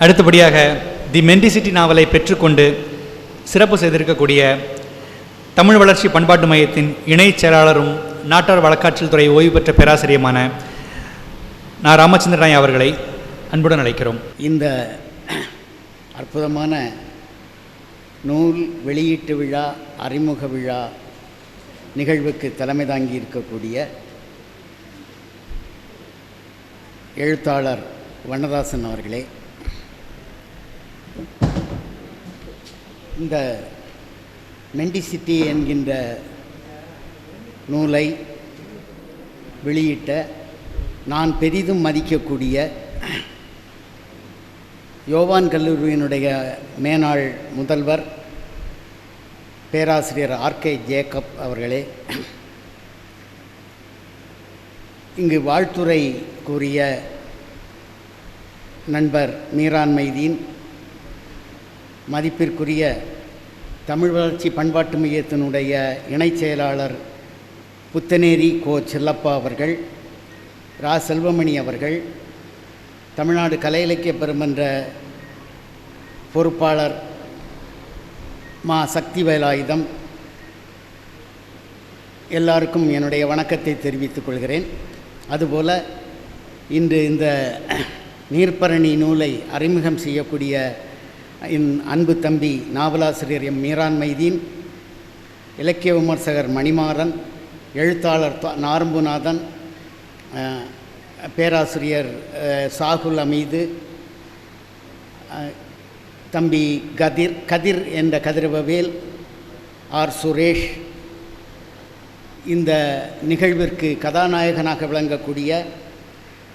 அடுத்தபடியாக தி மெண்டிசிட்டி நாவலை பெற்றுக்கொண்டு சிறப்பு செய்திருக்கக்கூடிய தமிழ் வளர்ச்சி பண்பாட்டு மையத்தின் இணைச் செயலாளரும் நாட்டார் வழக்காற்றல் துறை ஓய்வு பெற்ற பேராசிரியமான நான் ராமச்சந்திரன் அவர்களை அன்புடன் அழைக்கிறோம். இந்த அற்புதமான நூல் வெளியீட்டு விழா அறிமுக விழா நிகழ்வுக்கு தலைமை தாங்கி இருக்கக்கூடிய எழுத்தாளர் வண்ணதாசன் அவர்களே இந்த மெண்டிசிட்டி என்கின்ற நூலை வெளியிட்ட நான் பெரிதும் மதிக்கக்கூடிய யோவான் கல்லூரியினுடைய மேனாள் முதல்வர் பேராசிரியர் ஆர்கே ஜேக்கப் அவர்களே இங்கு வாழ்த்துரை கூறிய நண்பர் மீரான் மைதீன் மதிப்பிற்குரிய தமிழ் வளர்ச்சி பண்பாட்டு மையத்தினுடைய இணைச் செயலாளர் புத்தனேரி கோ செல்லப்பா அவர்கள் ரா. செல்வமணி அவர்கள் தமிழ்நாடு கலை இலக்கிய பெருமன்ற பொறுப்பாளர் மா. சக்தி வேலாயுதம் எல்லாருக்கும் என்னுடைய வணக்கத்தை தெரிவித்துக் கொள்கிறேன். அதுபோல் இன்று இந்த நீர்ப்பரணி நூலை அறிமுகம் செய்யக்கூடிய என் அன்பு தம்பி நாவலாசிரியர் எம் மீரான் மைதீன் இலக்கிய விமர்சகர் மணிமாறன் எழுத்தாளர் த- நாரம்புநாதன் பேராசிரியர் சாகுல் அமீது தம்பி கதிர் கதிர் என்ற கதிரவவேல் ஆர் சுரேஷ். இந்த நிகழ்விற்கு கதாநாயகனாக விளங்கக்கூடிய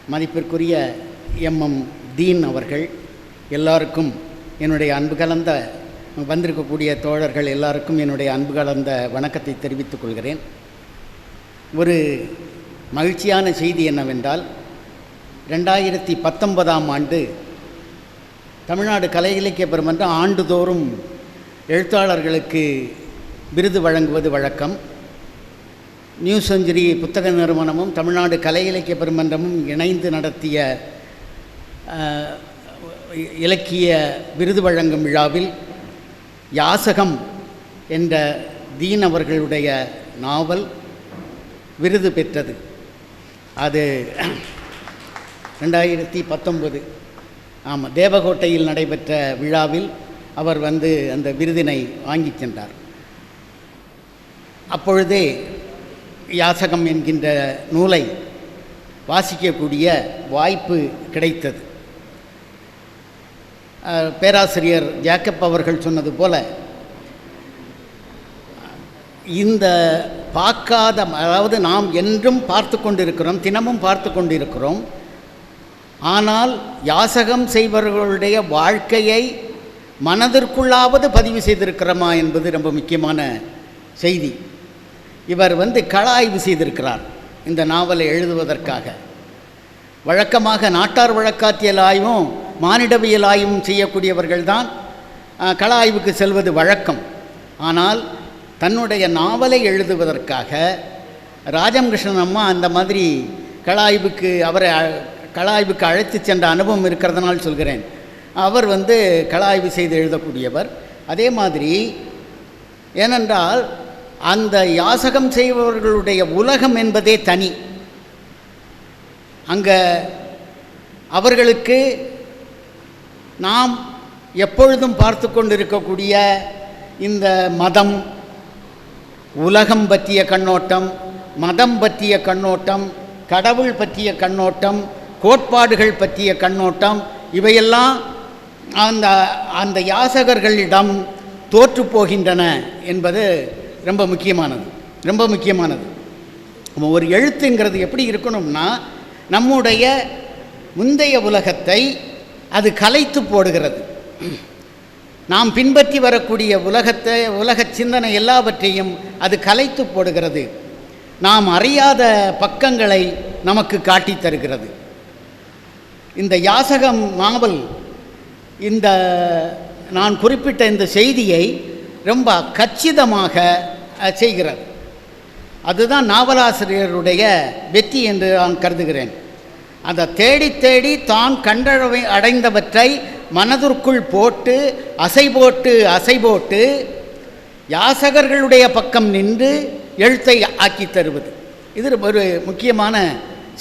மதிப்பிற்குரிய எம்எம் தீன் அவர்கள் எல்லாருக்கும் என்னுடைய அன்பு கலந்த வந்திருக்கக்கூடிய தோழர்கள் எல்லாருக்கும் என்னுடைய அன்பு கலந்த வணக்கத்தை தெரிவித்துக் கொள்கிறேன். ஒரு மகிழ்ச்சியான செய்தி என்னவென்றால் ரெண்டாயிரத்தி பத்தொன்பதாம் ஆண்டு தமிழ்நாடு கலை இலக்கிய பெருமன்றம் ஆண்டுதோறும் எழுத்தாளர்களுக்கு விருது வழங்குவது வழக்கம். நியூ செஞ்சுரி புத்தக நிறுவனமும் தமிழ்நாடு கலை இலக்கிய பெருமன்றமும் இணைந்து நடத்திய இலக்கிய விருது வழங்கும் விழாவில் யாசகம் என்ற தீன் அவர்களுடைய நாவல் விருது பெற்றது. அது ரெண்டாயிரத்தி பத்தொன்பது ஆமாம் தேவகோட்டையில் நடைபெற்ற விழாவில் அவர் வந்து அந்த விருதினை வாங்கிச் சென்றார் அப்பொழுதே யாசகம் என்கின்ற நூலை வாசிக்கக்கூடிய வாய்ப்பு கிடைத்தது. பேராசிரியர் ஜேக்கப் அவர்கள் சொன்னது போல இந்த பார்க்காத அதாவது நாம் என்றும் பார்த்து கொண்டிருக்கிறோம் தினமும் பார்த்து கொண்டிருக்கிறோம் ஆனால் யாசகம் செய்பவர்களுடைய வாழ்க்கையை மனதிற்குள்ளாவது பதிவு செய்திருக்கிறோமா என்பது ரொம்ப முக்கியமான செய்தி. இவர் வந்து கள ஆய்வு செய்திருக்கிறார் இந்த நாவலை எழுதுவதற்காக. வழக்கமாக நாட்டார் வழக்காத்தியல் ஆய்வும் மானிடவியல் ஆய்வும் செய்யக்கூடியவர்கள்தான் அஹ், கள ஆய்வுக்கு செல்வது வழக்கம். ஆனால் தன்னுடைய நாவலை எழுதுவதற்காக ராஜம்கிருஷ்ணன் அம்மா அந்த மாதிரி கள ஆய்வுக்கு அவரை கலாய்வுக்கு கள ஆய்வுக்கு அழைத்து சென்ற அனுபவம் இருக்கிறதுனால் சொல்கிறேன். அவர் வந்து கள ஆய்வு செய்து எழுதக்கூடியவர். அதே மாதிரி ஏனென்றால் அந்த யாசகம் செய்பவர்களுடைய உலகம் என்பதே தனி. அங்கே அவர்களுக்கு நாம் எப்பொழுதும் பார்த்து கொண்டிருக்கக்கூடிய இந்த மதம் உலகம் பற்றிய கண்ணோட்டம் மதம் பற்றிய கண்ணோட்டம் கடவுள் பற்றிய கண்ணோட்டம் கோட்பாடுகள் பற்றிய கண்ணோட்டம் இவையெல்லாம் அந்த அந்த யாசகர்களிடம் தோற்று போகின்றன என்பது ரொம்ப முக்கியமானது ரொம்ப முக்கியமானது. நம்ம ஒரு எழுத்துங்கிறது எப்படி இருக்கணும்னா நம்முடைய முந்தைய உலகத்தை அது கலைத்து போடுகிறது. நாம் பின்பற்றி வரக்கூடிய உலகத்தை உலக சிந்தனை எல்லாவற்றையும் அது கலைத்து போடுகிறது. நாம் அறியாத பக்கங்களை நமக்கு காட்டித் தருகிறது. இந்த யாசகம் நாவல் இந்த நான் குறிப்பிட்ட இந்த செய்தியை ரொம்ப கச்சிதமாக செய்கிறது. அதுதான் நாவலாசிரியருடைய வெற்றி என்று நான் கருதுகிறேன். அந்த தேடி தேடி தான் கண்டவை அடைந்தவற்றை மனதிற்குள் போட்டு அசை போட்டு அசை போட்டு யாசகர்களுடைய பக்கம் நின்று எழுத்தை ஆக்கி தருவது. இது ஒரு முக்கியமான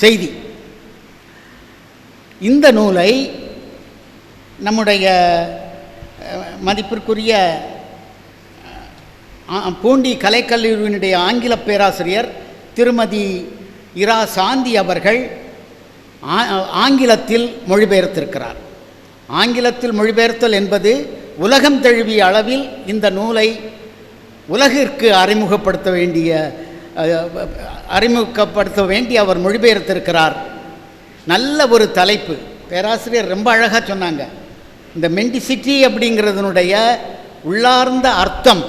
செய்தி. இந்த நூலை நம்முடைய மதிப்பிற்குரிய பூண்டி கலைக்கல்லூரியினுடைய ஆங்கில பேராசிரியர் திருமதி இரா சாந்தி அவர்கள் ஆங்கிலத்தில் மொழிபெயர்த்திருக்கிறார். ஆங்கிலத்தில் மொழிபெயர்த்தல் என்பது உலகம் தழுவிய அளவில் இந்த நூலை உலகிற்கு அறிமுகப்படுத்த வேண்டிய அறிமுகப்படுத்த வேண்டி அவர் மொழிபெயர்த்திருக்கிறார். நல்ல ஒரு தலைப்பு. பேராசிரியர் ரொம்ப அழகாக சொன்னாங்க. இந்த மெண்டிசிட்டி அப்படிங்கிறதுனுடைய உள்ளார்ந்த அர்த்தம்.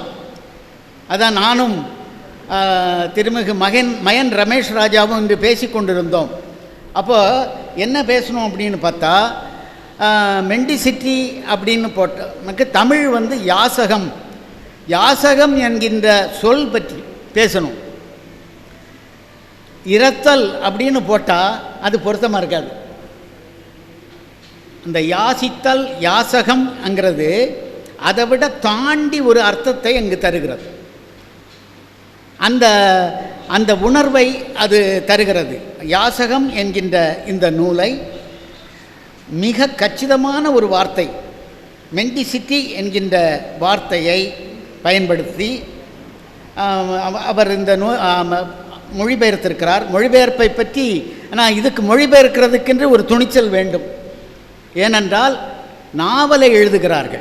அதான் நானும் திருமிகு மகன் மயன் ரமேஷ் ராஜாவும் இன்று பேசி கொண்டிருந்தோம் அப்போது என்ன பேசணும் அப்படின்னு பார்த்தா மெண்டிசிட்டி அப்படின்னு போட்ட நமக்கு தமிழ் வந்து யாசகம். யாசகம் என்கின்ற சொல் பற்றி பேசணும். இரத்தல் அப்படின்னு போட்டால் அது பொருத்தமாக இருக்காது. அந்த யாசித்தல் யாசகம்ங்கிறது அதை விட தாண்டி ஒரு அர்த்தத்தை அங்கு தருகிறது. அந்த அந்த உணர்வை அது தருகிறது. யாசகம் என்கின்ற இந்த நூலை மிக கச்சிதமான ஒரு வார்த்தை மெண்டிசிட்டி என்கின்ற வார்த்தையை பயன்படுத்தி அவ- அவர் இந்த நூ மொழிபெயர்த்திருக்கிறார். மொழிபெயர்ப்பை பற்றி ஆனால் இதுக்கு மொழிபெயர்க்கிறதுக்கென்று ஒரு துணிச்சல் வேண்டும். ஏனென்றால் நாவலை எழுதுகிறார்கள்.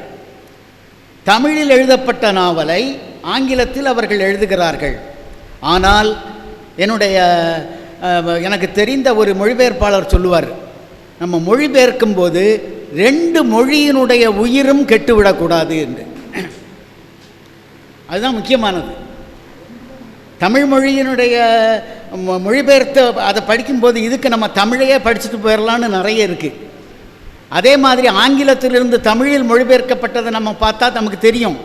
தமிழில் எழுதப்பட்ட நாவலை ஆங்கிலத்தில் அவர்கள் எழுதுகிறார்கள். ஆனால் என்னுடைய எனக்கு தெரிந்த ஒரு மொழிபெயர்ப்பாளர் சொல்லுவார் நம்ம மொழிபெயர்க்கும் போது ரெண்டு மொழியினுடைய உயிரும் கெட்டுவிடக்கூடாது என்று. அதுதான் முக்கியமானது. தமிழ் மொழியினுடைய மொ- மொழிபெயர்த்த அதை படிக்கும்போது இதுக்கு நம்ம தமிழையே படிச்சுட்டு போயிடலான்னு நிறைய இருக்குது அதே மாதிரி ஆங்கிலத்திலிருந்து தமிழில் மொழிபெயர்க்கப்பட்டதை நம்ம பார்த்தா நமக்கு தெரியும்.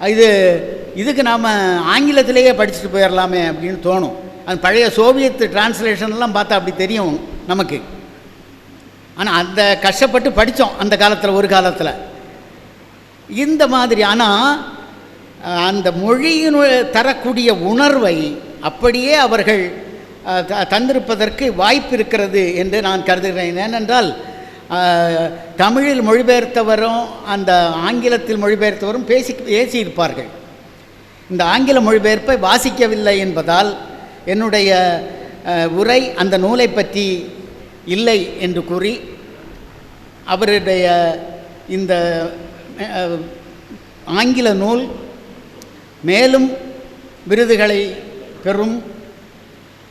இது இதுக்கு நாம் ஆங்கிலத்திலேயே படிச்சுட்டு போயிடலாமே அப்படின்னு தோணும். அது பழைய சோவியத் டிரான்ஸ்லேஷன்லாம் பார்த்தா அப்படி தெரியும் நமக்கு. ஆனால் அந்த கஷ்டப்பட்டு படித்தோம் அந்த காலத்தில் ஒரு காலத்தில். இந்த மாதிரி ஆனால் அந்த மொழியின் தரக்கூடிய உணர்வை அப்படியே அவர்கள் த- தந்திருப்பதற்கு வாய்ப்பு இருக்கிறது என்று நான் கருதுகிறேன். ஏனென்றால் தமிழில் மொழிபெயர்த்தவரும் அந்த ஆங்கிலத்தில் மொழிபெயர்த்தவரும் பேசி பேசியிருப்பார்கள். இந்த ஆங்கில மொழிபெயர்ப்பை வாசிக்கவில்லை என்பதால் என்னுடைய உரை அந்த நூலை பற்றி இல்லை என்று கூறி அவருடைய இந்த ஆங்கில நூல் மேலும் விருதுகளை பெறும்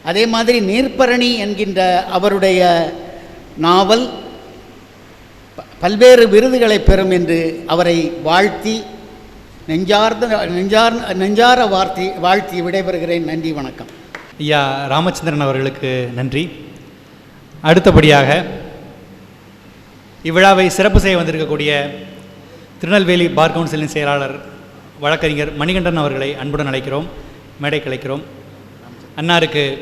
அதே மாதிரி நீர்ப்பரணி என்கின்ற அவருடைய நாவல் பல்வேறு விருதுகளை பெறும் என்று அவரை வாழ்த்தி நெஞ்சார்ந்த நெஞ்சார் நெஞ்சார வார்த்தை வாழ்த்தி விடைபெறுகிறேன். நன்றி வணக்கம். ஐயா ராமச்சந்திரன் அவர்களுக்கு நன்றி. அடுத்தபடியாக இவ்விழாவை சிறப்பு செய்ய வந்திருக்கக்கூடிய திருநெல்வேலி பார் கவுன்சிலின் செயலாளர் வழக்கறிஞர் மணிகண்டன் அவர்களை அன்புடன் அழைக்கிறோம் மேடைக்கு அழைக்கிறோம் அன்னாருக்கு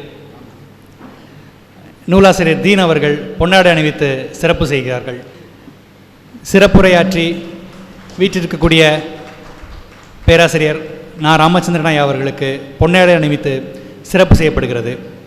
நூலாசிரியர் தீன் அவர்கள் பொன்னாடை அணிவித்து சிறப்பு செய்கிறார்கள். சிறப்புரையாற்றி வீற்றிருக்கக்கூடிய பேராசிரியர் நா. ராமச்சந்திரனாய் அவர்களுக்கு பொன்னாடை அணிவித்து சிறப்பு செய்யப்படுகிறது.